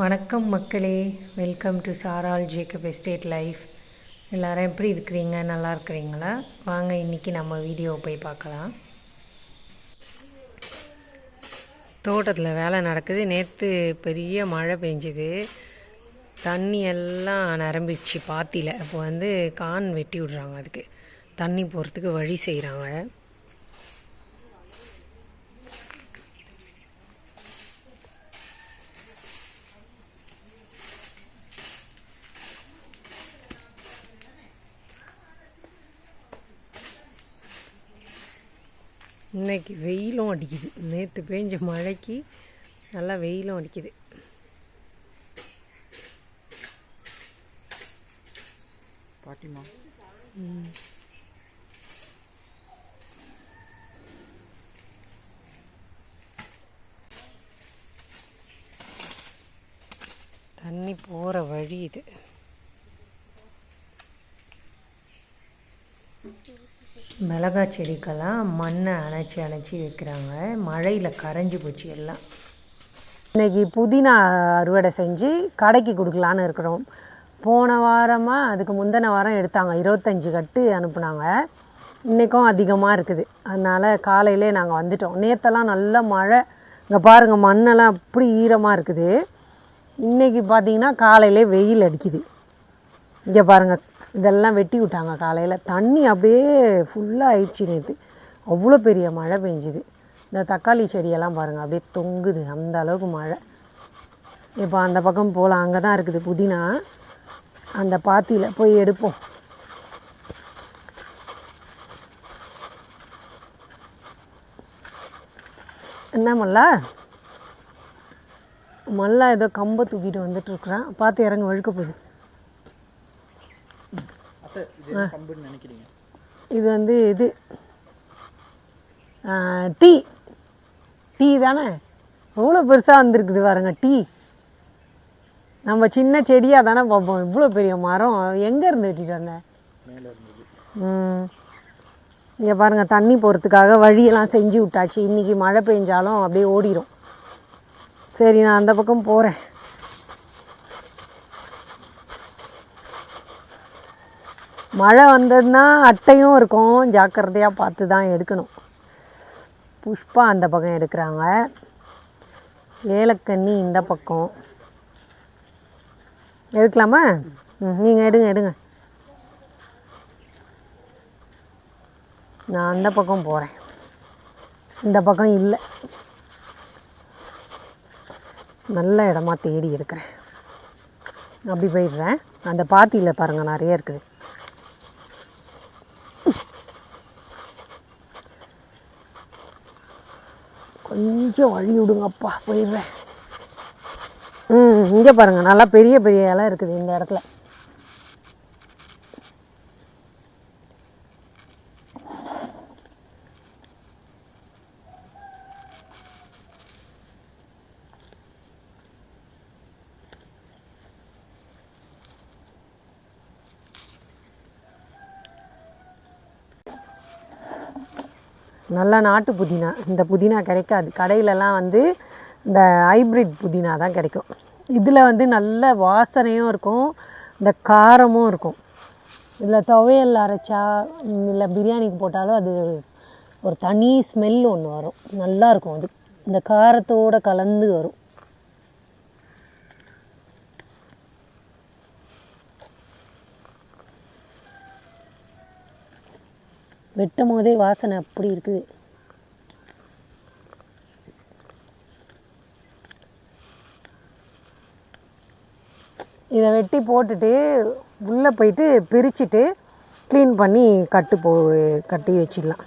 வணக்கம் மக்களே. Welcome to Saral Jacob estate life எல்லோரும் எப்படி இருக்கிறீங்க? நல்லா இருக்கிறீங்களா? வாங்க இன்றைக்கி நம்ம வீடியோவை போய் பார்க்கலாம். தோட்டத்தில் வேலை நடக்குது. நேற்று பெரிய மழை பெஞ்சுது. தண்ணி எல்லாம் நிரம்பிடுச்சு பாத்தியில். இப்போ வந்து கான் வெட்டி விடுறாங்க அதுக்கு. தண்ணி போகிறதுக்கு வழி செய்கிறாங்க இன்னைக்கு வெயிலும் அடிக்குது. நேற்று பேஞ்ச மழைக்கு நல்லா வெயிலும் அடிக்குது. பாட்டிமா. தண்ணி போகிற வழி இது. மிளகா செடிக்கெல்லாம் மண்ணை அணைச்சி அணைச்சி வைக்கிறாங்க. மழையில் கரைஞ்சி போச்சு எல்லாம். இன்னைக்கு புதினா அறுவடை செஞ்சு கடைக்கு கொடுக்கலான்னு இருக்கிறோம். போன வாரமாக அதுக்கு முந்தின வாரம் எடுத்தாங்க. இருபத்தஞ்சி கட்டு அனுப்புனாங்க. இன்றைக்கும் அதிகமாக இருக்குது. அதனால் காலையிலே நாங்கள் வந்துட்டோம். நேற்றெல்லாம் நல்ல மழை. இங்கே பாருங்கள் மண்ணெல்லாம் அப்படி ஈரமாக இருக்குது. இன்றைக்கி பார்த்தீங்கன்னா காலையிலே வெயில் அடிக்குது. இங்கே பாருங்கள் இதெல்லாம் வெட்டி விட்டாங்க காலையில். தண்ணி அப்படியே ஃபுல்லாக ஆயிடுச்சு நேற்று அவ்வளோ பெரிய மழை பெஞ்சுது. இந்த தக்காளி செடியெல்லாம் பாருங்கள் அப்படியே தொங்குது. அந்த அளவுக்கு மழை. இப்போ அந்த பக்கம் போகலாம் அங்கே தான் இருக்குது புதினா. அந்த பாத்தியில் போய் எடுப்போம். என்ன மல்லா? மல்லா ஏதோ கம்பை தூக்கிட்டு வந்துட்டு இருக்கிறான். பார்த்து இறங்க வழுக்க போகுது அத்தை இது என்ன கம்புன்னு நினைக்கிறீங்க? இது வந்து இது. டீ. டீ தானே? எவ்வளோ பெருசாக வந்திருக்குது பாருங்க டீ. நம்ம சின்ன செடியாக தானே பார்ப்போம். இவ்வளோ பெரிய மரம். எங்கே இருந்து வெட்டிட்டு வந்தேன் இங்கே பாருங்கள் தண்ணி போகிறதுக்காக வழியெல்லாம் செஞ்சு விட்டாச்சு. இன்றைக்கி மழை பெஞ்சாலும் அப்படியே ஓடிடும் சரி நான் அந்த பக்கம் போகிறேன் மழை வந்ததுன்னா அட்டையும் இருக்கும். ஜாக்கிரதையாக பார்த்து தான் எடுக்கணும். புஷ்பா அந்த பக்கம் எடுக்கிறாங்க. ஏலக்கண்ணி இந்த பக்கம். எடுக்கலாமா? நீங்கள் எடுங்க எடுங்க. நான் அந்த பக்கம் போகிறேன் இந்த பக்கம் இல்லை. நல்ல இடமா தேடி இருக்கிறேன் அப்படி போயிடுறேன். அந்த பாத்தியில் பாருங்கள் நிறைய இருக்குது. கொஞ்சம் வழி விடுங்கப்பா போயிடுறேன். ம் இங்கே பாருங்கள் நல்லா பெரிய பெரிய இலை இருக்குது இந்த இடத்துல. நல்ல நாட்டு புதினா. இந்த புதினா கிடைக்காது. கடையிலலாம் வந்து இந்த ஹைப்ரிட் புதினா தான் கிடைக்கும். இதில் வந்து நல்ல வாசனையும் இருக்கும். இந்த காரமும் இருக்கும். இதில் துவையல் அரைச்சா இல்லை பிரியாணிக்கு போட்டாலும் அது ஒரு தனி ஸ்மெல் ஒன்று வரும். நல்லாயிருக்கும் அது. இந்த காரத்தோடு கலந்து வரும். வெட்டும் போதே வாசனை அப்படி இருக்குது இதை வெட்டி போட்டுட்டு உள்ளே போயிட்டு பிரிச்சுட்டு க்ளீன் பண்ணி கட்டு போ கட்டி வச்சிடலாம்.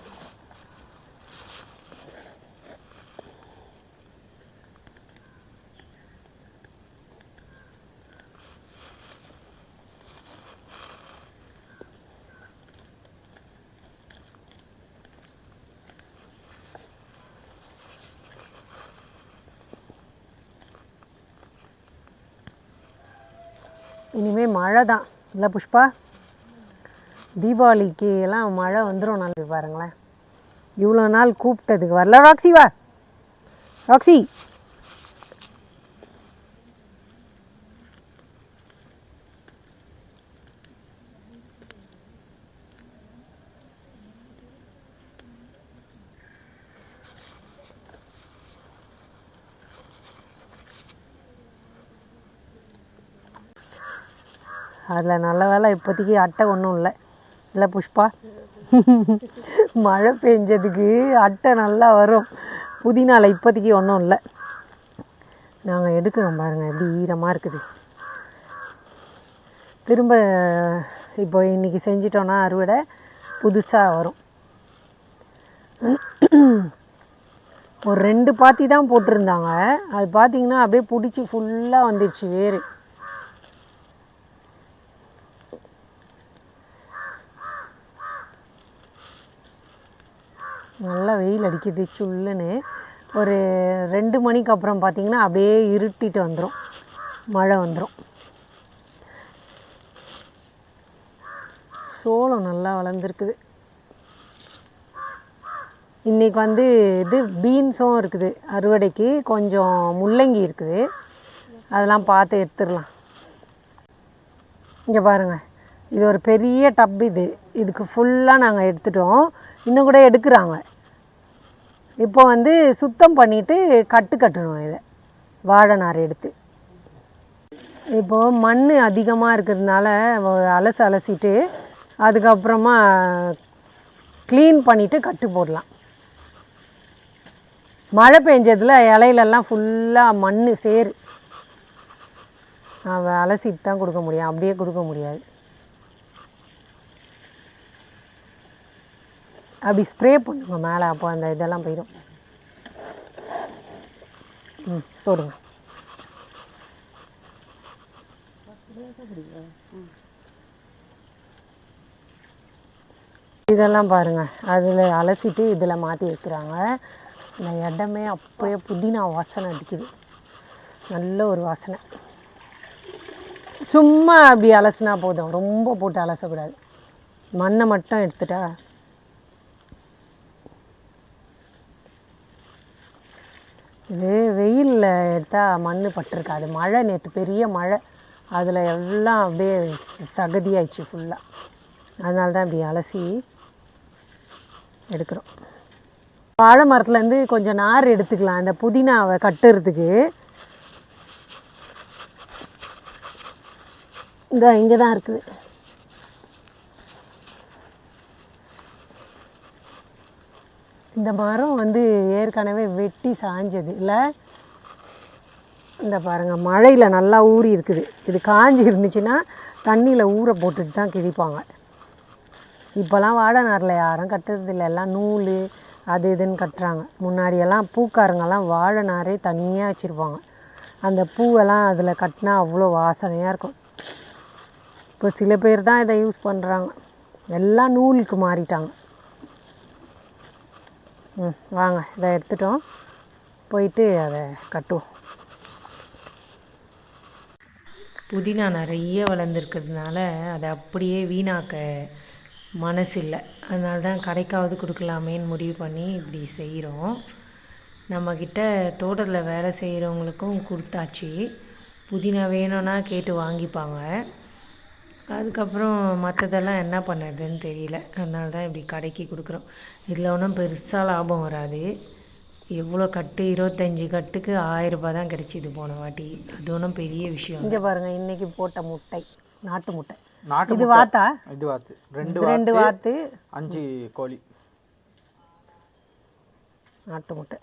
இனிமேல் மழை தான் இல்லை புஷ்பா? தீபாவளிக்கு எல்லாம் மழை வந்துடும் நாளைக்கு பாருங்களேன். இவ்வளோ நாள் கூப்பிட்டதுக்கு வரல ராக்ஸி வா. ராக்ஸி அதில் நல்ல வேலை இப்போதைக்கு அட்டை ஒன்றும் இல்லை. இல்லை புஷ்பா? மழை பெஞ்சதுக்கு அட்டை நல்லா வரும். புதினால இப்போதைக்கு ஒன்றும் இல்லை. நாங்கள் எடுக்கிறோம் பாருங்கள் எப்படி ஈரமாக இருக்குது. திரும்ப இப்போ இன்றைக்கி செஞ்சிட்டோன்னா அறுவடை புதுசாக வரும். ஒரு ரெண்டு பாத்தி தான் போட்டிருந்தாங்க. அது பார்த்தீங்கன்னா அப்படியே பிடிச்சி ஃபுல்லாக வந்துடுச்சு வேறு நல்லா வெயில் அடிக்குது சுள்ளுன்னு ஒரு ரெண்டு மணிக்கு அப்புறம் பார்த்தீங்கன்னா அப்படியே இருட்டிட்டு வந்துடும் மழை வந்துடும் சோளம் நல்லா வளர்ந்துருக்குது. இன்றைக்கி வந்து இது பீன்ஸும் இருக்குது. அறுவடைக்கு கொஞ்சம் முள்ளங்கி இருக்குது. அதெல்லாம் பார்த்து எடுத்துடலாம். இங்கே பாருங்கள் இது ஒரு பெரிய டப் இது. இதுக்கு ஃபுல்லாக நாங்கள் எடுத்துட்டோம். இன்னும் கூட எடுக்கிறாங்க. இப்போ வந்து சுத்தம் பண்ணிவிட்டு கட்டு கட்டணும் இதை. வாழை நார் எடுத்து. இப்போது மண் அதிகமாக இருக்கிறதுனால அலசு அலசிட்டு அதுக்கப்புறமா க்ளீன் பண்ணிவிட்டு கட்டு போடலாம். மழை பெஞ்சதில் இலையிலெல்லாம் ஃபுல்லாக மண் சேரு அலசிட்டு தான் கொடுக்க முடியும். அப்படியே கொடுக்க முடியாது. அப்படி ஸ்ப்ரே பண்ணுங்க மேலே அப்போ அந்த இதெல்லாம் போயிடும். ம் போடுங்க. இதெல்லாம் பாருங்க. அதில் அலசிட்டு இதில் மாற்றி வைக்கிறாங்க. இந்த இடமே அப்போயே புதினா வாசனை அடிக்குது. நல்ல ஒரு வாசனை. சும்மா அப்படி அலசுனா போதும். ரொம்ப போட்டு அலசக்கூடாது. மண்ணை மட்டும் எடுத்துட்டா இது வெயிலில் எடுத்தால் மண் பட்டிருக்காது. மழை நேற்று பெரிய மழை. அதில் எல்லாம் அப்படியே சகதியாயிடுச்சு ஃபுல்லாக அதனால தான் இப்படி அலசி எடுக்கிறோம். வாழை மரத்துலேருந்து கொஞ்சம் நார் எடுத்துக்கலாம். அந்த புதினாவை கட்டுறதுக்கு. இந்த இங்கே தான் இருக்குது. இந்த மரம் வந்து ஏற்கனவே வெட்டி சாஞ்சது. இல்லை? இந்த பாருங்கள் மழையில் நல்லா ஊறி இருக்குது. இது காஞ்சி இருந்துச்சுன்னா தண்ணியில் ஊற போட்டுட்டு தான் கிழிப்பாங்க. இப்போல்லாம் வாழை நாரில் யாரும் கட்டுறதில்ல. எல்லாம் நூல் அது இதுன்னு கட்டுறாங்க. முன்னாடியெல்லாம் பூக்காரங்கெல்லாம் வாழை நாரே தனியாக வச்சுருப்பாங்க. அந்த பூவெல்லாம் அதில் கட்டினா அவ்வளோ வாசனையாக இருக்கும். இப்போ சில பேர் தான் இதை யூஸ் பண்ணுறாங்க எல்லாம் நூலுக்கு மாறிட்டாங்க. ம் வாங்க இதை எடுத்துட்டோம். போயிட்டு அதை கட்டுவோம். புதினா நிறைய வளர்ந்துருக்கிறதுனால அதை அப்படியே வீணாக்க மனசு இல்லை அதனால தான் கடைக்காவது கொடுக்கலாமேன்னு முடிவு பண்ணி இப்படி செய்கிறோம். நம்மக்கிட்ட தோட்டத்தில் வேலை செய்கிறவங்களுக்கும் கொடுத்தாச்சு. புதினா வேணும்னா கேட்டு வாங்கிப்பாங்க. அதுக்கப்புறம் மற்றதெல்லாம் என்ன பண்ணுறதுன்னு தெரியல. அதனால தான் இப்படி கடைக்கு கொடுக்குறோம். இதில் ஒன்றும் பெருசாக லாபம் வராது. எவ்வளோ கட்டு? இருபத்தஞ்சி கட்டுக்கு ஆயிரம் ரூபாய் தான் கிடைச்சிது போன வாட்டி. அது ஒன்றும் பெரிய விஷயம் இங்கே பாருங்கள் இன்றைக்கி போட்ட முட்டை நாட்டு முட்டை. நாட்டு இது. வாத்தா? இது வாத்து. ரெண்டு ரெண்டு வாத்து அஞ்சு கோழி. நாட்டு முட்டை.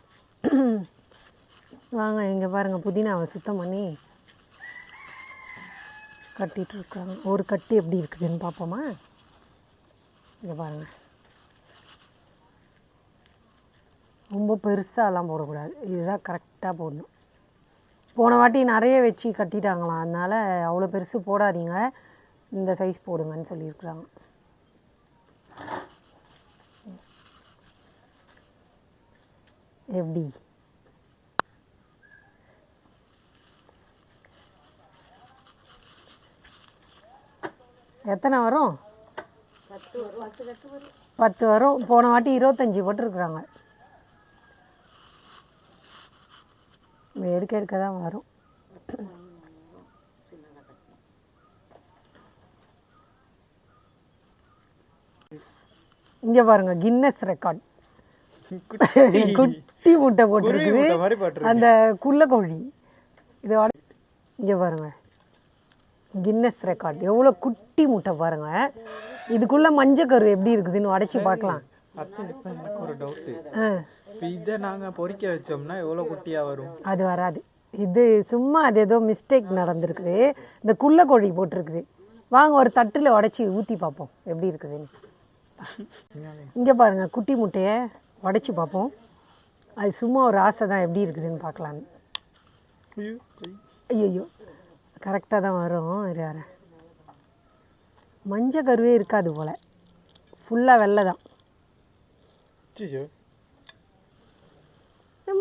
வாங்க இங்கே பாருங்கள் புதினாவை சுத்தம் பண்ணி கட்டிட்டு இருக்காங்க ஒரு கட்டு எப்படி இருக்குதுன்னு பார்ப்போமா? இங்கே பாருங்கள் ரொம்ப பெருசாலாம் போடக்கூடாது. இதுதான் கரெக்டாக போடணும். போன வாட்டி நிறைய வச்சு கட்டிட்டாங்களாம் அதனால் அவ்வளோ பெருசு போடாதீங்க. இந்த சைஸ் போடுங்கன்னு சொல்லியிருக்கிறாங்க. எப்படி? எத்தனை வரும்? பத்து வரும். போன வாட்டி இருபத்தஞ்சி போட்டிருக்குறாங்க. எடுக்க எடுக்க தான் வரும். இங்கே பாருங்க கின்னஸ் ரெக்கார்ட் குட்டி. முட்டை போட்டிருக்குது. அந்த குள்ள கோழி இதோட இங்கே பாருங்க. கின்னஸ் ரெக்கார்ட் எவ்வளோ குட்டி முட்டை பாருங்க. இதுக்குள்ள மஞ்சக்கரு எப்படி இருக்குதுன்னு உடச்சி பார்க்கலாம். ஒரு டவுட்டு இதை நாங்கள் பொறிக்க வச்சோம்னா எவ்வளோ குட்டியாக வரும்? அது வராது. இது சும்மா அது ஏதோ மிஸ்டேக் நடந்திருக்குது. இந்த குள்ள கோழி போட்டிருக்குது. வாங்க ஒரு தட்டில் உடச்சி ஊற்றி பார்ப்போம். எப்படி இருக்குதுன்னு. இங்கே பாருங்க குட்டி முட்டையை உடச்சி பார்ப்போம். அது சும்மா ஒரு ஆசை தான் எப்படி இருக்குதுன்னு பார்க்கலான்னு. ஐயோ கரெக்டாக தான் வரும் இரு வரேன் மஞ்சள் கருவே இருக்காது போல். ஃபுல்லாக வெள்ளை தான்.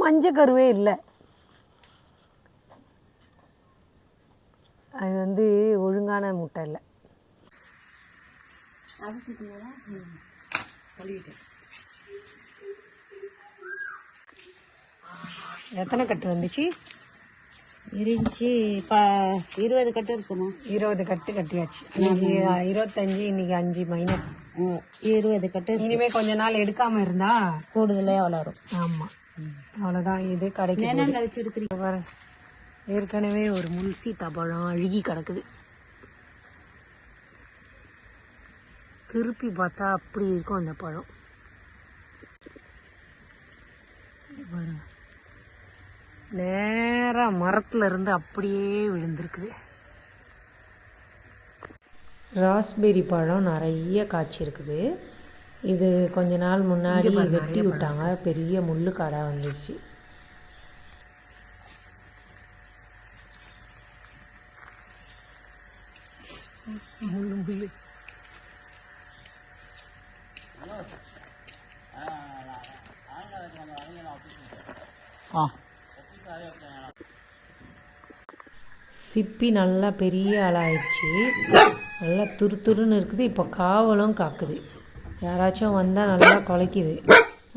மஞ்சள் கருவே இல்லை. அது வந்து ஒழுங்கான முட்டை இல்லை. எத்தனை கட்டு வந்துச்சு? இருந்துச்சு. பா இருபது கட்டு இருக்குமா? இருபது கட்டு கட்டியாச்சு. இன்னைக்கு இருபத்தஞ்சு இன்னைக்கு அஞ்சு மைனஸ் இருபது கட்டு இனிமே கொஞ்ச நாள் எடுக்காம இருந்தா கூடுதலே வளரும். ஆமா. அவ்வளவுதான் இது கடைக்கு என்ன கழிச்சு எடுக்கிறீங்க ஏற்கனவே ஒரு முல்சி தபழம் அழுகி கிடக்குது. திருப்பி பார்த்தா அப்படி இருக்கும் அந்த பழம். பாருங்க. நேரா மரத்துல இருந்து அப்படியே விழுந்திருக்குது. ராஸ்பெரி பழம் நிறைய காய்ச்சிருக்குது. இது கொஞ்ச நாள் முன்னாடி வெட்டி விட்டாங்க. பெரிய முள்ளு காடா வந்துச்சு சிப்பி நல்லா பெரிய ஆளாயிடுச்சு நல்லா துரு துருன்னு இருக்குது. இப்போ காவலும் காக்குது. யாராச்சும் வந்தால் நல்லா குலைக்குது.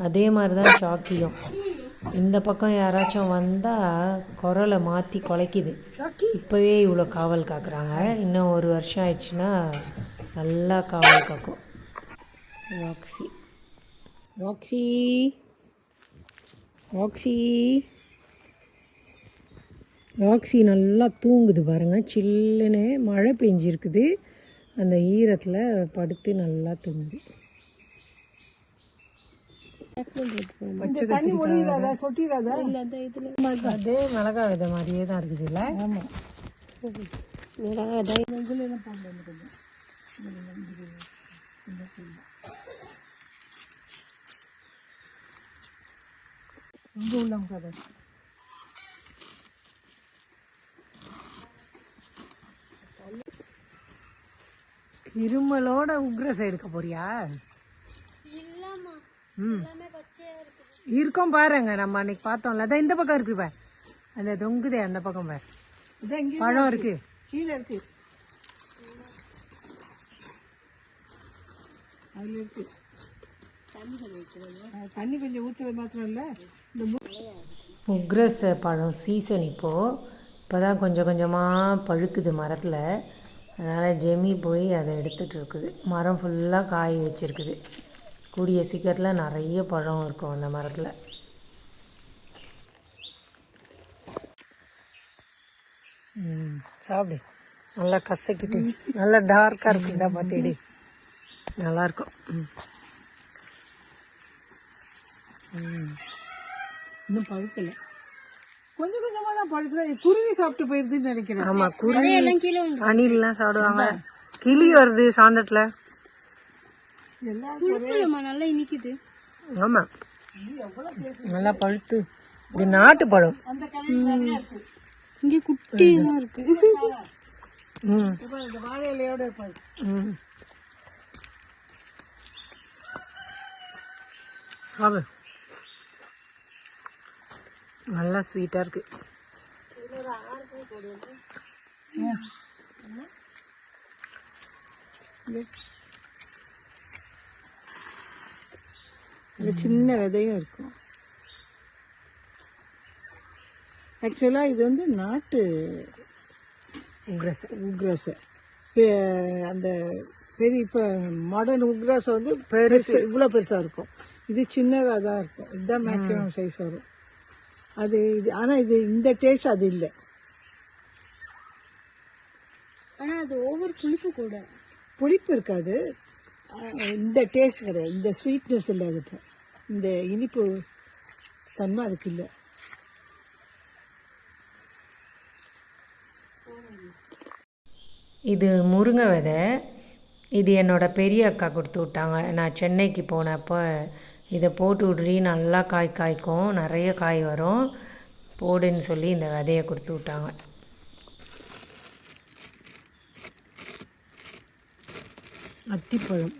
அதே மாதிரி தான் சாக்கியும். இந்த பக்கம் யாராச்சும் வந்தால் குரலை மாற்றி குலைக்குது. இப்போவே இவ்வளோ காவல் காக்குறாங்க. இன்னும் ஒரு வருஷம் ஆயிடுச்சுன்னா நல்லா காவல் காக்கும். ராக்ஸி. ராக்ஸி. ராக்ஸி. ராக்ஸி நல்லா தூங்குது பாருங்க. சில்லுன்னு மழை பெஞ்சிருக்குது. அந்த ஈரத்தில் படுத்து நல்லா தூங்குது. அதே மிளகா விதை மாதிரியே தான் இருக்குது இல்லை மிளகா விதை இருமலோட உக்ரஸ் எடுக்க போறியா? ம். இருக்கும் பாருங்க நம்ம அன்னைக்கு பார்த்தோம்ல. அதான் இந்த பக்கம் இருக்கு பார். அந்த தொங்குதே அந்த பக்கம் பார். பழம் இருக்கு. கீழே இருக்கு. அதுல இருக்கு. தண்ணி கொஞ்சம் ஊற்றுறது மாத்திரம் இல்லை. உக்ரஸ் பழம் சீசன் இப்போது இப்போ. தான் கொஞ்சம் கொஞ்சமாக பழுக்குது மரத்தில். அதனால் ஜெமி போய் அதை எடுத்துகிட்டு இருக்குது. மரம் ஃபுல்லாக காய் வச்சிருக்குது. கூடிய சீக்கிரத்தில் நிறைய பழம் இருக்கும் அந்த மரத்தில். சாப்பிடு. நல்லா கசக்கிட்டு நல்லா டார்க்காக இருக்குதுடா பார்த்துடி நல்லாயிருக்கும் ம். இன்னும் பழுக்கலை. கொஞ்சம் கொஞ்சமா தான் பழுக்குது குருவி சாப்பிட்டு போயிருதுன்னு நினைக்கிறேன். ஆமா குருவி அணில்லாம் சாப்பிடுவாங்க. கிளி வருது சாந்தத்துல. நல்லா இனிக்குது. ஆமா. நல்லா பழுத்து. இது நாட்டு பழம். இங்க குட்டியெல்லாம் இருக்கு. ம். இந்த வாழை இலையோட ம். நல்லா ஸ்வீட்டாக இருக்கு. இதுல சின்ன விதையும் இருக்கும். ஆக்சுவலா இது வந்து நாட்டு உக்ரஸ் உக்ராஸ் அந்த பெரிய இப்போ மாடர்ன் உக்ராஸ் வந்து பெருசு. இவ்வளோ பெருசாக இருக்கும். இது சின்னதாக தான் இருக்கும். இதுதான் மேக்ஸிமம் சைஸ் வரும். அது இது ஆனால் இது இந்த டேஸ்ட் அது இல்லை. ஆனா அது ஓவர் புளிப்பு கூட. புளிப்பு இருக்காது. இந்த டேஸ்ட் கிடையாது இந்த ஸ்வீட்னஸ் இல்லை அதுக்கு இந்த இனிப்பு தன்மை அதுக்கு இல்லை. இது முருங்கை விதை. இது என்னோட பெரிய அக்கா கொடுத்து விட்டாங்க. நான் சென்னைக்கு போனப்போ இதை போட்டு விட்றி நல்லா காய் காய்க்கும். நிறைய காய் வரும். போடுன்னு சொல்லி இந்த விதையை கொடுத்து விட்டாங்க. அத்திப்பழம்.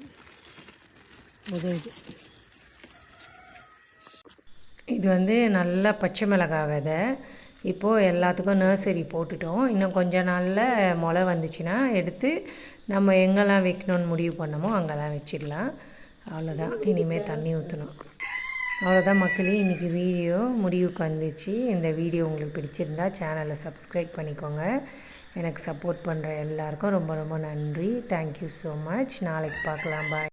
உதவுது. இது வந்து நல்ல பச்சை மிளகாய் விதை. இப்போது எல்லாத்துக்கும் நர்சரி போட்டுட்டோம். இன்னும் கொஞ்ச நாளில் முளை வந்துச்சுன்னா எடுத்து நம்ம எங்கெல்லாம் வைக்கணும்னு முடிவு பண்ணமோ அங்கெல்லாம் வச்சிடலாம். அவ்வளோதான் இனிமேல் தண்ணி ஊற்றணும் அவ்வளோதான் மக்களே இன்றைக்கி வீடியோ முடிவுக்கு வந்துச்சு. இந்த வீடியோ உங்களுக்கு பிடிச்சிருந்தா சேனலை சப்ஸ்கிரைப் பண்ணிக்கோங்க. எனக்கு சப்போர்ட் பண்ணுற எல்லாருக்கும் ரொம்ப ரொம்ப நன்றி. தேங்க்யூ ஸோ மச் நாளைக்கு பார்க்கலாம். பாய்